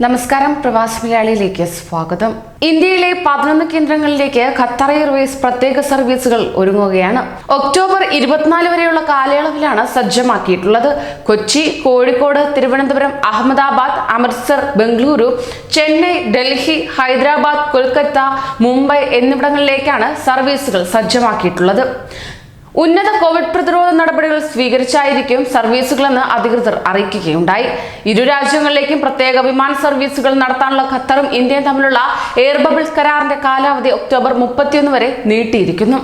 നമസ്കാരം പ്രവാസി മലയാളിയിലേക്ക് സ്വാഗതം. ഇന്ത്യയിലെ പതിനൊന്ന് കേന്ദ്രങ്ങളിലേക്ക് ഖത്തർ എയർവേസ് പ്രത്യേക സർവീസുകൾ ഒരുങ്ങുകയാണ്. ഒക്ടോബർ ഇരുപത്തിനാല് വരെയുള്ള കാലയളവിലാണ് സജ്ജമാക്കിയിട്ടുള്ളത്. കൊച്ചി കോഴിക്കോട് തിരുവനന്തപുരം അഹമ്മദാബാദ് അമൃത്സർ ബംഗളൂരു ചെന്നൈ ഡൽഹി ഹൈദരാബാദ് കൊൽക്കത്ത മുംബൈ എന്നിവിടങ്ങളിലേക്കാണ് സർവീസുകൾ സജ്ജമാക്കിയിട്ടുള്ളത്. ഉന്നത കോവിഡ് പ്രതിരോധ നടപടികൾ സ്വീകരിച്ചായിരിക്കും സർവീസുകളെന്ന് അധികൃതർ അറിയിക്കുകയുണ്ടായി. ഇരു രാജ്യങ്ങളിലേക്കും പ്രത്യേക വിമാന സർവീസുകൾ നടത്താനുള്ള ഖത്തറും ഇന്ത്യയും തമ്മിലുള്ള എയർ ബബിൾ കരാറിന്റെ കാലാവധി ഒക്ടോബർ മുപ്പത്തിയൊന്ന് വരെ നീട്ടിയിരിക്കുന്നു.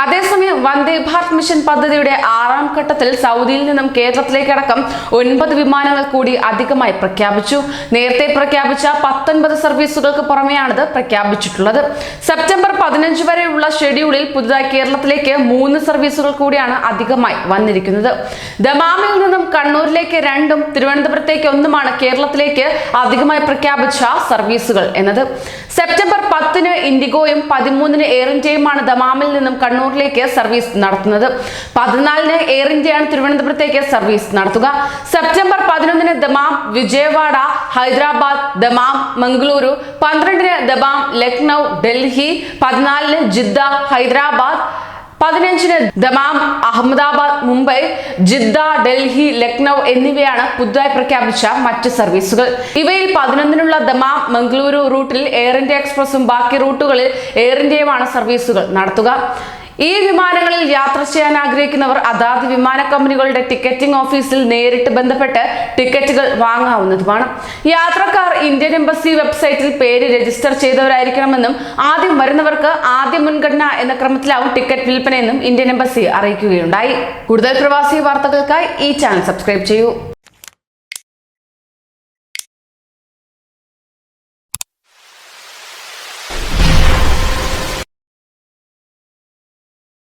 അതേസമയം വന്ദേ ഭാരത് മിഷൻ പദ്ധതിയുടെ ആറാം ഘട്ടത്തിൽ സൗദിയിൽ നിന്നും കേരളത്തിലേക്കടക്കം ഒൻപത് വിമാനങ്ങൾ കൂടി അധികമായി പ്രഖ്യാപിച്ചു. നേരത്തെ പ്രഖ്യാപിച്ച പത്തൊൻപത് സർവീസുകൾക്ക് പുറമെയാണിത് പ്രഖ്യാപിച്ചിട്ടുള്ളത്. സെപ്റ്റംബർ പതിനഞ്ച് വരെയുള്ള ഷെഡ്യൂളിൽ പുതുതായി കേരളത്തിലേക്ക് മൂന്ന് സർവീസുകൾ കൂടിയാണ് അധികമായി വന്നിരിക്കുന്നത്. ദമാമിൽ നിന്നും കണ്ണൂരിലേക്ക് രണ്ടും തിരുവനന്തപുരത്തേക്ക് ഒന്നുമാണ് കേരളത്തിലേക്ക് അധികമായി പ്രഖ്യാപിച്ച സർവീസുകൾ എന്നത്. സെപ്റ്റംബർ പത്തിന് ഇൻഡിഗോയും പതിമൂന്നിന് എയർ ഇന്ത്യയുമാണ് ദമാമിൽ നിന്നും കണ്ണൂരിലേക്ക് സർവീസ് നടത്തുന്നത്. പതിനാലിന് എയർ ഇന്ത്യയാണ് തിരുവനന്തപുരത്തേക്ക് സർവീസ് നടത്തുക. സെപ്റ്റംബർ പതിനൊന്നിന് ദമാം വിജയവാഡ ഹൈദരാബാദ് ദമാം മംഗളൂരു പന്ത്രണ്ടിന് ദമാം ലക്നൗ ഡൽഹി പതിനാലിന് ജിദ്ദ ഹൈദരാബാദ് പതിനഞ്ചിന് ദമാം അഹമ്മദാബാദ് മുംബൈ ജിദ്ദ ഡൽഹി ലക്നൗ എന്നിവയാണ് പുതുതായി പ്രഖ്യാപിച്ച മറ്റ് സർവീസുകൾ. ഇവയിൽ പതിനൊന്നിനുള്ള ദമാം മംഗളൂരു റൂട്ടിൽ എയർ ഇന്ത്യ എക്സ്പ്രസും ബാക്കി റൂട്ടുകളിൽ എയർ ഇന്ത്യയുമാണ് സർവീസുകൾ നടത്തുക. ഈ വിമാനങ്ങളിൽ യാത്ര ചെയ്യാൻ ആഗ്രഹിക്കുന്നവർ അതാത് വിമാന കമ്പനികളുടെ ടിക്കറ്റിംഗ് ഓഫീസിൽ നേരിട്ട് ബന്ധപ്പെട്ട് ടിക്കറ്റുകൾ വാങ്ങാവുന്നതുമാണ്. യാത്രക്കാർ ഇന്ത്യൻ എംബസി വെബ്സൈറ്റിൽ പേര് രജിസ്റ്റർ ചെയ്തവരായിരിക്കണമെന്നും ആദ്യം വരുന്നവർക്ക് ആദ്യ മുൻഗണന എന്ന ക്രമത്തിലാവും ടിക്കറ്റ് വിൽപ്പനയെന്നും ഇന്ത്യൻ എംബസി അറിയിക്കുകയുണ്ടായി. കൂടുതൽ പ്രവാസി വാർത്തകൾക്കായി ഈ ചാനൽ സബ്സ്ക്രൈബ് ചെയ്യൂ.